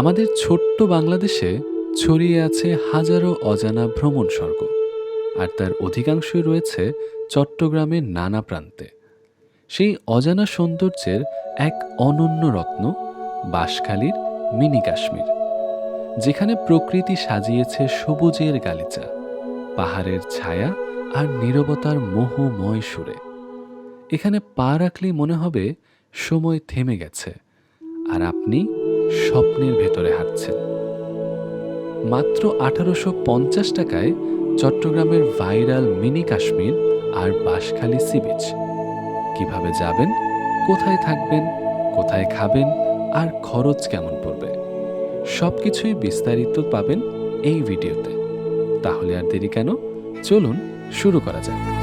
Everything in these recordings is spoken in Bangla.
আমাদের ছোট্ট বাংলাদেশে ছড়িয়ে আছে হাজারো অজানা ভ্রমণ স্বর্গ, আর তার অধিকাংশই রয়েছে চট্টগ্রামের নানা প্রান্তে। সেই অজানা সৌন্দর্যের এক অনন্য রত্ন বাঁশখালীর মিনি কাশ্মীর, যেখানে প্রকৃতি সাজিয়েছে সবুজের গালিচা, পাহাড়ের ছায়া আর নীরবতার মোহময় সুরে। এখানে পা রাখলেই মনে হবে সময় থেমে গেছে, আর আপনি স্বপ্নের ভেতরে হাঁটছেন। মাত্র আঠারোশো পঞ্চাশ টাকায় চট্টগ্রামের ভাইরাল মিনি কাশ্মীর আর বাঁশখালী সি বিচ। কীভাবে যাবেন, কোথায় থাকবেন, কোথায় খাবেন, আর খরচ কেমন পড়বে? সব কিছুই বিস্তারিত পাবেন এই ভিডিওতে। তাহলে আর দেরি কেন? চলুন শুরু করা যাক।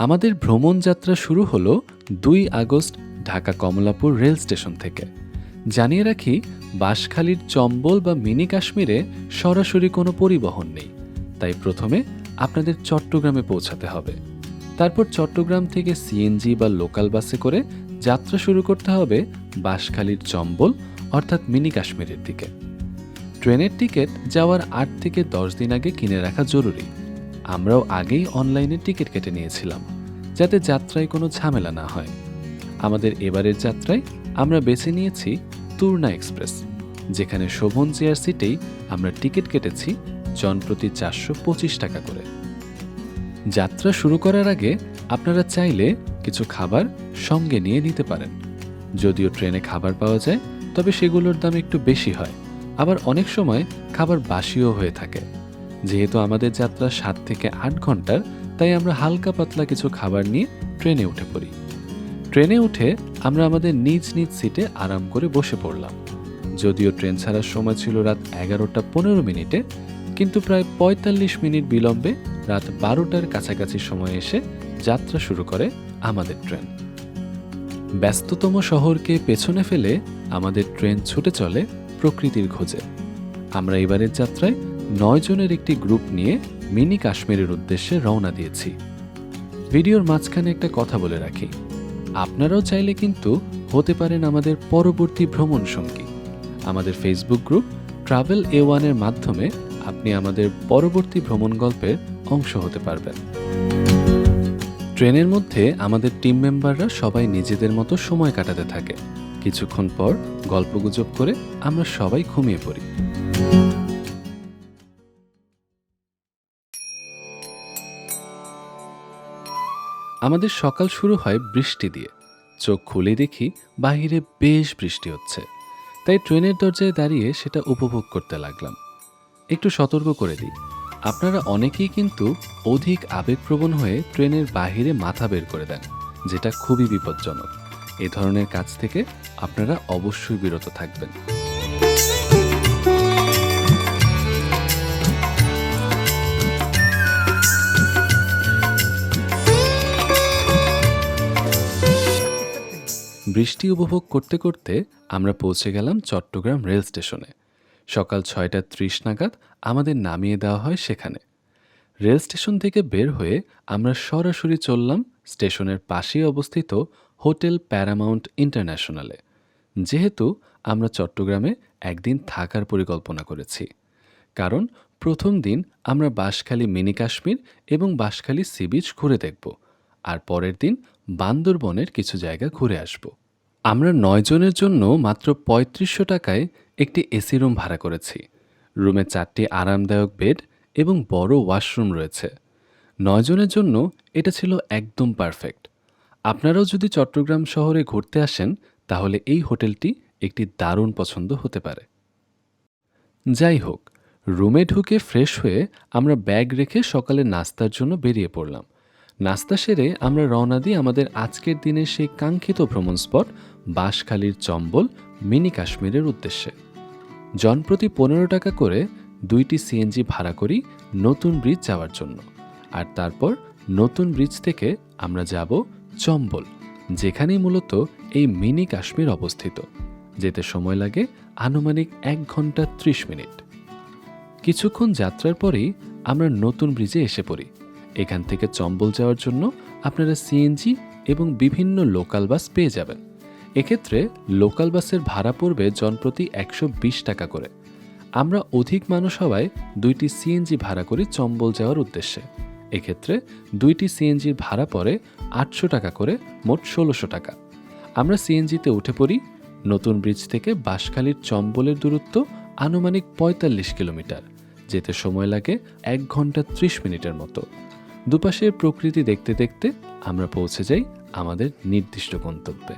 আমাদের ভ্রমণ যাত্রা শুরু হলো দুই August Dhaka Kamalapur rail station থেকে। জানিয়ে রাখি, বাঁশখালীর চম্বল বা মিনি কাশ্মীরে সরাসরি কোনো পরিবহন নেই। তাই প্রথমে আপনাদের চট্টগ্রামে পৌঁছাতে হবে। তারপর চট্টগ্রাম থেকে সিএনজি বা লোকাল বাসে করে যাত্রা শুরু করতে হবে বাঁশখালীর চম্বল, অর্থাৎ মিনি কাশ্মীরের দিকে। ট্রেনের টিকিট যাওয়ার আট থেকে দশ দিন আগে কিনে রাখা জরুরি। আমরাও আগেই অনলাইনে টিকিট কেটে নিয়েছিলাম, যাতে যাত্রায় কোনো ঝামেলা না হয়। আমাদের এবারের যাত্রায় আমরা বেছে নিয়েছি তুর্না এক্সপ্রেস, যেখানে শোভন চেয়ার সিটেই আমরা টিকিট কেটেছি জনপ্রতি চারশো পঁচিশ টাকা করে। যাত্রা শুরু করার আগে আপনারা চাইলে কিছু খাবার সঙ্গে নিয়ে নিতে পারেন। যদিও ট্রেনে খাবার পাওয়া যায়, তবে সেগুলোর দাম একটু বেশি হয়। আবার অনেক সময় খাবার বাসিও হয়ে থাকে। যেহেতু আমাদের যাত্রা সাত থেকে আট ঘণ্টার, তাই আমরা হালকা পাতলা কিছু খাবার নিয়ে ট্রেনে উঠে পড়ি। ট্রেনে উঠে আমরা আমাদের নিজ নিজ সিটে আরাম করে বসে পড়লাম। যদিও ট্রেন ছাড়ার সময় ছিল রাত এগারোটা পনেরো মিনিটে, কিন্তু প্রায় পঁয়তাল্লিশ মিনিট বিলম্বে রাত বারোটার কাছাকাছি সময় এসে যাত্রা শুরু করে আমাদের ট্রেন। ব্যস্ততম শহরকে পেছনে ফেলে আমাদের ট্রেন ছুটে চলে প্রকৃতির খোঁজে। আমরা এবারের যাত্রায় নয় জনের একটি গ্রুপ নিয়ে মিনি কাশ্মীরের উদ্দেশ্যে রওনা দিয়েছি। ভিডিওর মাঝখানে একটা কথা বলে রাখি। আপনারাও চাইলে কিন্তু হতে পারেন আমাদের পরবর্তী ভ্রমণ সঙ্গী। আমাদের ফেসবুক গ্রুপ ট্রাভেল এ ওয়ানের মাধ্যমে আপনি আমাদের পরবর্তী ভ্রমণ গল্পের অংশ হতে পারবেন। ট্রেনের মধ্যে আমাদের টিম মেম্বাররা সবাই নিজেদের মতো সময় কাটাতে থাকে। কিছুক্ষণ পর গল্পগুজব করে আমরা সবাই ঘুমিয়ে পড়ি। আমাদের সকাল শুরু হয় বৃষ্টি দিয়ে। চোখ খুলে দেখি বাহিরে বেশ বৃষ্টি হচ্ছে। তাই ট্রেনের দরজায় দাঁড়িয়ে সেটা উপভোগ করতে লাগলাম। একটু সতর্ক করে দিই। আপনারা অনেকেই কিন্তু অধিক আবেগপ্রবণ হয়ে ট্রেনের বাহিরে মাথা বের করে দেন, যেটা খুবই বিপজ্জনক। এ ধরনের কাজ থেকে আপনারা অবশ্যই বিরত থাকবেন। বৃষ্টি উপভোগ করতে করতে আমরা পৌঁছে গেলাম চট্টগ্রাম রেল স্টেশনে। সকাল ছয়টা ত্রিশ নাগাদ আমাদের নামিয়ে দেওয়া হয় সেখানে। রেল স্টেশন থেকে বের হয়ে আমরা সরাসরি চললাম স্টেশনের পাশেই অবস্থিত হোটেল প্যারামাউন্ট ইন্টারন্যাশনালে। যেহেতু আমরা চট্টগ্রামে একদিন থাকার পরিকল্পনা করেছি। কারণ প্রথম দিন আমরা বাঁশখালী মিনি কাশ্মীর এবং বাঁশখালী সি বিচ ঘুরে দেখব। আর পরের দিন বান্দরবনের কিছু জায়গা ঘুরে আসব। আমরা নয় জনের জন্য মাত্র পঁয়ত্রিশশো টাকায় একটি এসি রুম ভাড়া করেছি। রুমে চারটি আরামদায়ক বেড এবং বড় ওয়াশরুম রয়েছে। নয় জনের জন্য এটা ছিল একদম পারফেক্ট। আপনারাও যদি চট্টগ্রাম শহরে ঘুরতে আসেন, তাহলে এই হোটেলটি একটি দারুণ পছন্দ হতে পারে। যাই হোক, রুমে ঢুকে ফ্রেশ হয়ে আমরা ব্যাগ রেখে সকালে নাস্তার জন্য বেরিয়ে পড়লাম। নাস্তা সেরে আমরা রওনা দিই আমাদের আজকের দিনের সেই কাঙ্ক্ষিত ভ্রমণ স্পট, বাঁশখালীর চম্বল, মিনি কাশ্মীরের উদ্দেশ্যে। জনপ্রতি পনেরো টাকা করে দুইটি সিএনজি ভাড়া করি নতুন ব্রিজ যাওয়ার জন্য। আর তারপর নতুন ব্রিজ থেকে আমরা যাব চম্বল, যেখানেই মূলত এই মিনি কাশ্মীর অবস্থিত। যেতে সময় লাগে আনুমানিক এক ঘণ্টা ত্রিশ মিনিট। কিছুক্ষণ যাত্রার পরেই আমরা নতুন ব্রিজে এসে পড়ি। এখান থেকে চম্বল যাওয়ার জন্য আপনারা সিএনজি এবং বিভিন্ন লোকাল বাস পেয়ে যাবেন। এক্ষেত্রে লোকাল বাসের ভাড়া পড়বে জনপ্রতি একশো বিশ টাকা করে। আমরা অধিক মানুষ হওয়ায় দুইটি সিএনজি ভাড়া করি চম্বল যাওয়ার উদ্দেশ্যে। এক্ষেত্রে দুইটি সিএনজির ভাড়া পড়ে আটশো টাকা করে, মোট ষোলোশো টাকা। আমরা সিএনজিতে উঠে পড়ি। নতুন ব্রিজ থেকে বাঁশখালীর চম্বলের দূরত্ব আনুমানিক পঁয়তাল্লিশ কিলোমিটার, যেতে সময় লাগে এক ঘণ্টা ত্রিশ মিনিটের মতো। দুপাশের প্রকৃতি দেখতে দেখতে আমরা পৌঁছে যাই আমাদের নির্দিষ্ট গন্তব্যে।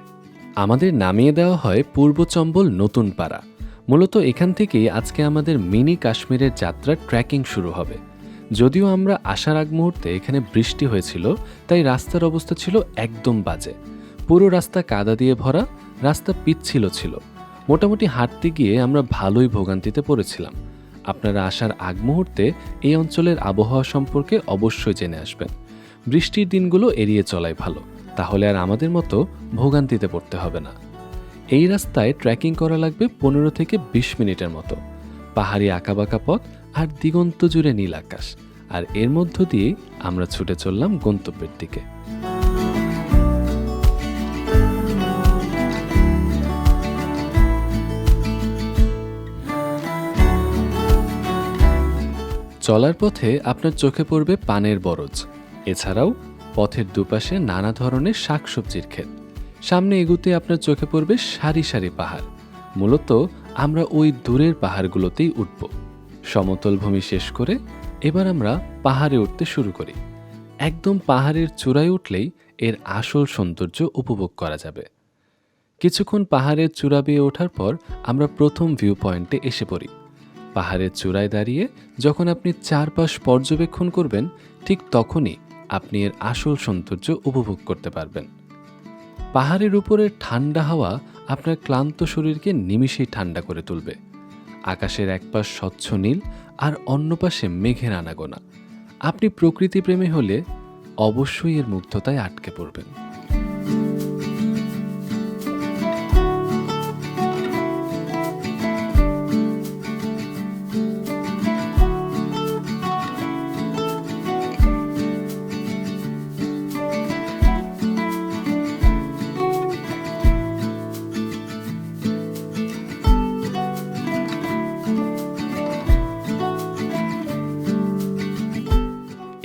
আমাদের নামিয়ে দেওয়া হয় পূর্ব চম্বল নতুন পাড়া। মূলত এখান থেকেই আজকে আমাদের মিনি কাশ্মীরের যাত্রার ট্রেকিং শুরু হবে। যদিও আমরা আসার আগ মুহূর্তে এখানে বৃষ্টি হয়েছিল, তাই রাস্তার অবস্থা ছিল একদম বাজে। পুরো রাস্তা কাদা দিয়ে ভরা, রাস্তা পিচ্ছিল ছিল। মোটামুটি হাঁটতে গিয়ে আমরা ভালোই ভোগান্তিতে পড়েছিলাম। আপনারা আসার আগ মুহূর্তে এই অঞ্চলের আবহাওয়া সম্পর্কে অবশ্যই জেনে আসবেন। বৃষ্টির দিনগুলো এড়িয়ে চলাই ভালো, তাহলে আর আমাদের মতো ভোগান্তিতে পড়তে হবে না। এই রাস্তায় ট্রেকিং করা লাগবে পনেরো থেকে বিশ মিনিটের মতো। পাহাড়ি আঁকাবাঁকা পথ আর দিগন্ত জুড়ে নীল আকাশ। আর এর মধ্য দিয়ে আমরা ছুটে চললাম গন্তব্যের দিকে। চলার পথে আপনার চোখে পড়বে পানের বরজ। এছাড়াও পথের দুপাশে নানা ধরনের শাকসবজির ক্ষেত। সামনে এগুতে আপনার চোখে পড়বে সারি সারি পাহাড়। মূলত আমরা ওই দূরের পাহাড়গুলোতেই উঠব। সমতল ভূমি শেষ করে এবার আমরা পাহাড়ে উঠতে শুরু করি। একদম পাহাড়ের চূড়ায় উঠলেই এর আসল সৌন্দর্য উপভোগ করা যাবে। কিছুক্ষণ পাহাড়ের চূড়া বেয়ে ওঠার পর আমরা প্রথম ভিউ পয়েন্টে এসে পড়ি। পাহাড়ের চূড়ায় দাঁড়িয়ে যখন আপনি চারপাশ পর্যবেক্ষণ করবেন, ঠিক তখনই আপনি এর আসল সৌন্দর্য উপভোগ করতে পারবেন। পাহাড়ের উপরের ঠান্ডা হাওয়া আপনার ক্লান্ত শরীরকে নিমিষেই ঠান্ডা করে তুলবে। আকাশের এক পাশ স্বচ্ছ নীল আর অন্য পাশে মেঘের আনাগোনা। আপনি প্রকৃতি প্রেমী হলে অবশ্যই এর মুগ্ধতায় আটকে পড়বেন।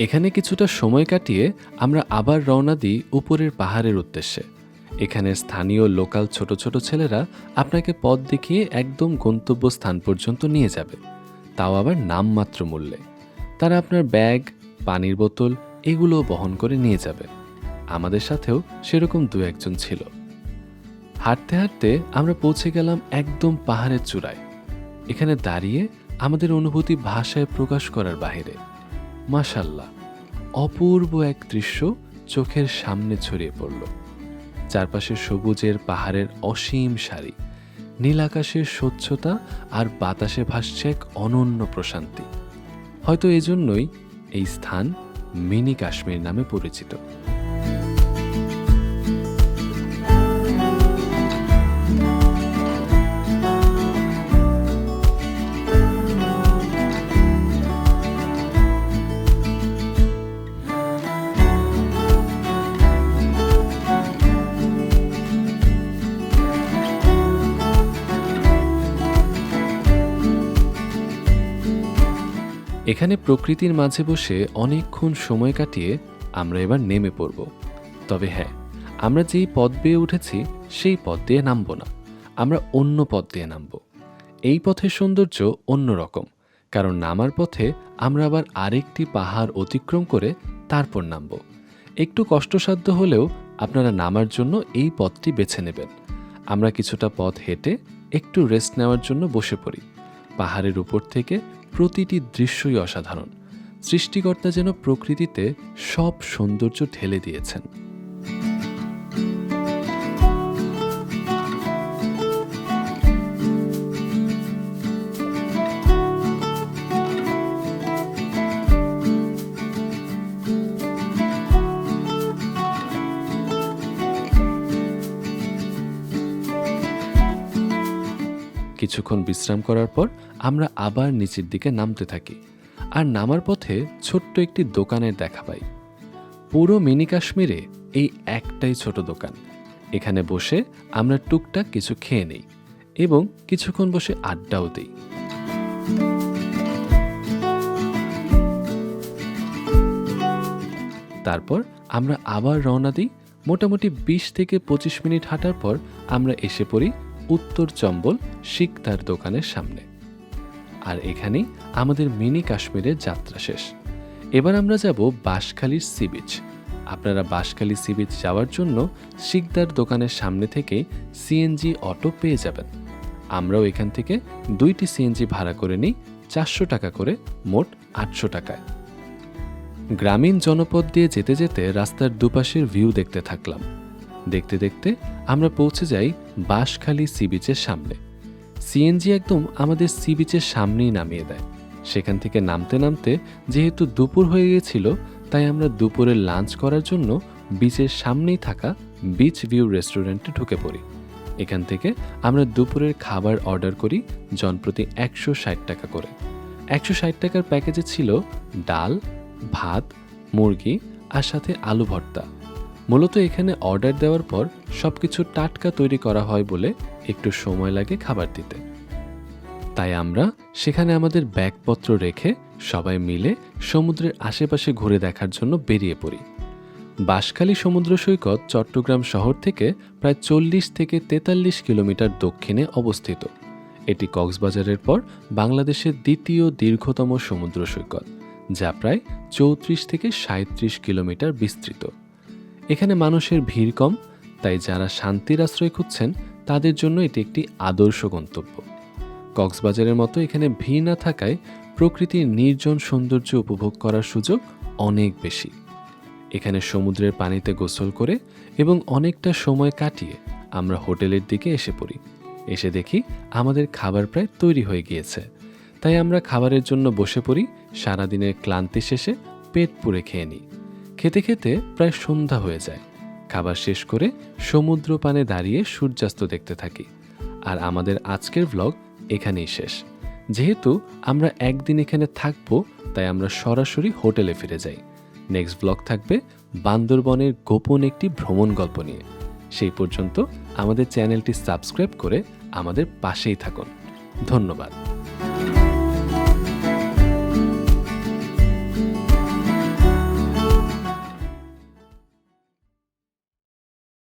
এখানে কিছুটা সময় কাটিয়ে আমরা আবার রওনা দিই উপরের পাহাড়ের উদ্দেশ্যে। এখানে স্থানীয় লোকাল ছোট ছোট ছেলেরা আপনাকে পথ দেখিয়ে একদম গন্তব্য স্থান পর্যন্ত নিয়ে যাবে। তাও আবার নামমাত্র মূল্যে। তারা আপনার ব্যাগ, পানির বোতল এগুলো বহন করে নিয়ে যাবে। আমাদের সাথেও সেরকম দু একজন ছিল। হাঁটতে হাঁটতে আমরা পৌঁছে গেলাম একদম পাহাড়ের চূড়ায়। এখানে দাঁড়িয়ে আমাদের অনুভূতি ভাষায় প্রকাশ করার বাইরে মাশাল্লাহ! অপূর্ব এক দৃশ্য চোখের সামনে ছড়িয়ে পড়ল। চারপাশে সবুজের পাহাড়ের অসীম সারি, নীল আকাশের স্বচ্ছতা আর বাতাসে ভাসছে এক অনন্য প্রশান্তি। হয়তো এজন্যই এই স্থান মিনি কাশ্মীর নামে পরিচিত। এখানে প্রকৃতির মাঝে বসে অনেকক্ষণ সময় কাটিয়ে আমরা এবার নেমে পড়ব। তবে হ্যাঁ আমরা যেই পথ বেয়ে উঠেছি সেই পথ দিয়ে নামব না। আমরা অন্য পথ দিয়ে নামব। এই পথের সৌন্দর্য অন্যরকম কারণ নামার পথে আমরা আবার আরেকটি পাহাড় অতিক্রম করে তারপর নামব। একটু কষ্টসাধ্য হলেও আপনারা নামার জন্য এই পথটি বেছে নেবেন। আমরা কিছুটা পথ হেঁটে একটু রেস্ট নেওয়ার জন্য বসে পড়ি। পাহাড়ের উপর থেকে প্রতিটি দৃশ্যই অসাধারণ। সৃষ্টিকর্তা যেন প্রকৃতিতে সব সৌন্দর্য ঢেলে দিয়েছেন। কিছুক্ষণ বিশ্রাম করার পর আমরা আবার নিচের দিকে নামতে থাকি আর নামার পথে ছোট্ট একটি দোকানের দেখা পাই। পুরো মিনি কাশ্মীরে এই একটাই ছোট দোকান। এখানে বসে আমরা টুকটাক কিছু খেয়ে নেই এবং কিছুক্ষণ বসে আড্ডাও দিই। তারপর আমরা আবার রওনা দিই। মোটামুটি বিশ থেকে পঁচিশ মিনিট হাঁটার পর আমরা এসে পড়ি উত্তর চম্বল শিকদার দোকানের সামনে। আর এখানেই আমাদের মিনি কাশ্মীরের যাত্রা শেষ। এবার আমরা যাব বাঁশখালীর সি বিচ। আপনারা বাঁশখালী সি বিচ যাওয়ার জন্য শিকদার দোকানের সামনে থেকে সিএনজি অটো পেয়ে যাবেন। আমরাও এখান থেকে দুইটি সিএনজি ভাড়া করে নিই চারশো টাকা করে, মোট আটশো টাকায়। গ্রামীণ জনপদ দিয়ে যেতে যেতে রাস্তার দুপাশের ভিউ দেখতে থাকলাম। দেখতে দেখতে আমরা পৌঁছে যাই বাঁশখালী সি বিচের সামনে। সিএনজি একদম আমাদের সি বিচের সামনেই নামিয়ে দেয়। সেখান থেকে নামতে নামতে যেহেতু দুপুর হয়ে গেছিল তাই আমরা দুপুরের লাঞ্চ করার জন্য বিচের সামনেই থাকা বিচ ভিউ রেস্টুরেন্টে ঢুকে পড়ি। এখান থেকে আমরা দুপুরের খাবার অর্ডার করি জনপ্রতি একশো ষাট টাকা করে। একশো ষাট টাকার প্যাকেজে ছিল ডাল, ভাত, মুরগি আর সাথে আলু ভর্তা। মূলত এখানে অর্ডার দেওয়ার পর সবকিছু টাটকা তৈরি করা হয় বলে একটু সময় লাগে খাবার দিতে। তাই আমরা সেখানে আমাদের ব্যাগপত্র রেখে সবাই মিলে সমুদ্রের আশেপাশে ঘুরে দেখার জন্য বেরিয়ে পড়ি। বাঁশখালী সমুদ্র সৈকত চট্টগ্রাম শহর থেকে প্রায় চল্লিশ থেকে তেতাল্লিশ কিলোমিটার দক্ষিণে অবস্থিত। এটি কক্সবাজারের পর বাংলাদেশের দ্বিতীয় দীর্ঘতম সমুদ্র সৈকত, যা প্রায় চৌত্রিশ থেকে সাঁত্রিশ কিলোমিটার বিস্তৃত। এখানে মানুষের ভিড় কম, তাই যারা শান্তির আশ্রয় খুঁজছেন, তাদের জন্য এটি একটি আদর্শ গন্তব্য। কক্সবাজারের মতো এখানে ভিড় না থাকায় প্রকৃতির নির্জন সৌন্দর্য উপভোগ করার সুযোগ অনেক বেশি। এখানে সমুদ্রের পানিতে গোসল করে এবং অনেকটা সময় কাটিয়ে আমরা হোটেলের দিকে এসে পড়ি। এসে দেখি আমাদের খাবার প্রায় তৈরি হয়ে গিয়েছে। তাই আমরা খাবারের জন্য বসে পড়ি, সারাদিনের ক্লান্তি শেষে পেট পুড়ে খেয়ে নিই। খেতে খেতে প্রায় সন্ধ্যা হয়ে যায়। খাবার শেষ করে সমুদ্র পানে দাঁড়িয়ে সূর্যাস্ত দেখতে থাকি। আর আমাদের আজকের ভ্লগ এখানেই শেষ। যেহেতু আমরা একদিন এখানে থাকব, তাই আমরা সরাসরি হোটেলে ফিরে যাই। নেক্সট ব্লগ থাকবে বান্দরবনের গোপন একটি ভ্রমণ গল্প নিয়ে। সেই পর্যন্ত আমাদের চ্যানেলটি সাবস্ক্রাইব করে আমাদের পাশেই থাকুন। ধন্যবাদ।